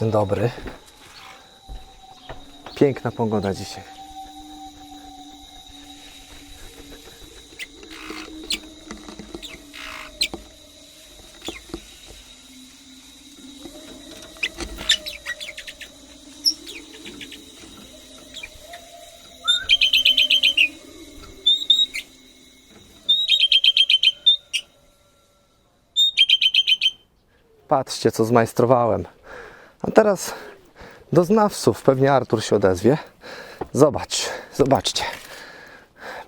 Dzień dobry. Piękna pogoda dzisiaj. Patrzcie, co zmajstrowałem. A teraz do znawców pewnie Artur się odezwie. Zobacz, zobaczcie.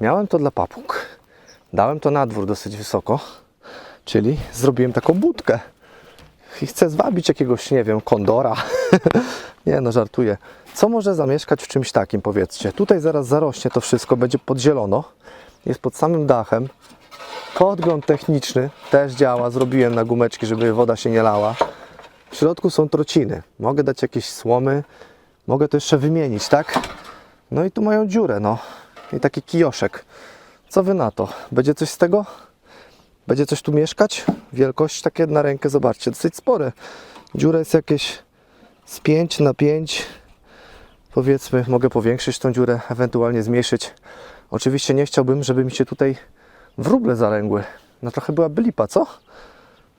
Miałem to dla papug. Dałem to na dwór dosyć wysoko, czyli zrobiłem taką budkę. I chcę zwabić jakiegoś, nie wiem, kondora. nie no, żartuję. Co może zamieszkać w czymś takim, powiedzcie? Tutaj zaraz zarośnie to wszystko, będzie pod zielono. Jest pod samym dachem. Podgląd techniczny też działa. Zrobiłem na gumeczki, żeby woda się nie lała. W środku są trociny. Mogę dać jakieś słomy. Mogę to jeszcze wymienić, tak? No i tu mają dziurę, no. I taki kijoszek. Co wy na to? Będzie coś z tego? Będzie coś tu mieszkać? Wielkość takie na rękę, zobaczcie, dosyć spore. Dziura jest jakieś z 5 na 5. Powiedzmy, mogę powiększyć tą dziurę, ewentualnie zmniejszyć. Oczywiście nie chciałbym, żeby mi się tutaj wróble zalęgły. No trochę byłaby lipa, co?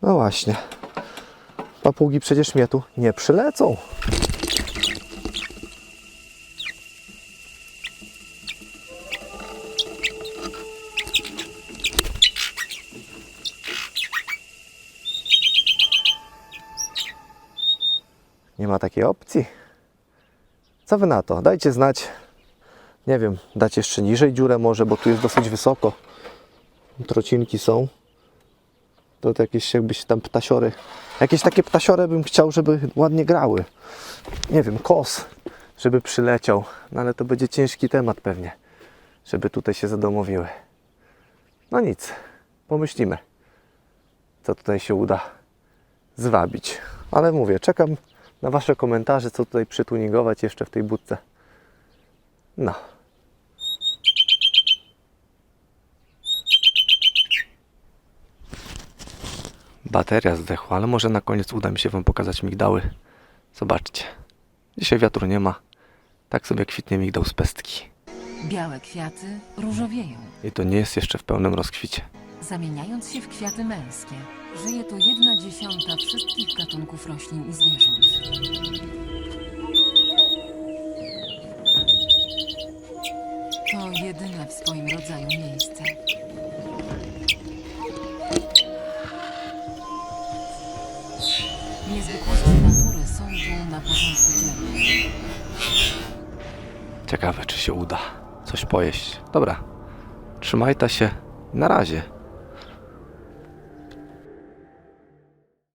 No właśnie. Papugi przecież mnie tu nie przylecą. Nie ma takiej opcji. Co wy na to? Dajcie znać. Nie wiem, dać jeszcze niżej dziurę może, bo tu jest dosyć wysoko. Trocinki są. To, to jakieś jakby się tam ptasiory. Jakieś takie ptasiory bym chciał, żeby ładnie grały. Nie wiem, kos, żeby przyleciał. No ale to będzie ciężki temat pewnie, żeby tutaj się zadomowiły. No nic, pomyślimy, co tutaj się uda zwabić. Ale mówię, czekam na Wasze komentarze, co tutaj przytuningować jeszcze w tej budce. No. Bateria zdechła, ale może na koniec uda mi się Wam pokazać migdały. Zobaczcie. Dzisiaj wiatru nie ma. Tak sobie kwitnie migdał z pestki. Białe kwiaty różowieją, I to nie jest jeszcze w pełnym rozkwicie. zamieniając się w kwiaty męskie. Żyje tu jedna dziesiąta wszystkich gatunków roślin i zwierząt. To jedyne w swoim rodzaju miejsce. Na porządku dziennym. Ciekawe, czy się uda coś pojeść. Dobra, trzymaj ta się. Na razie.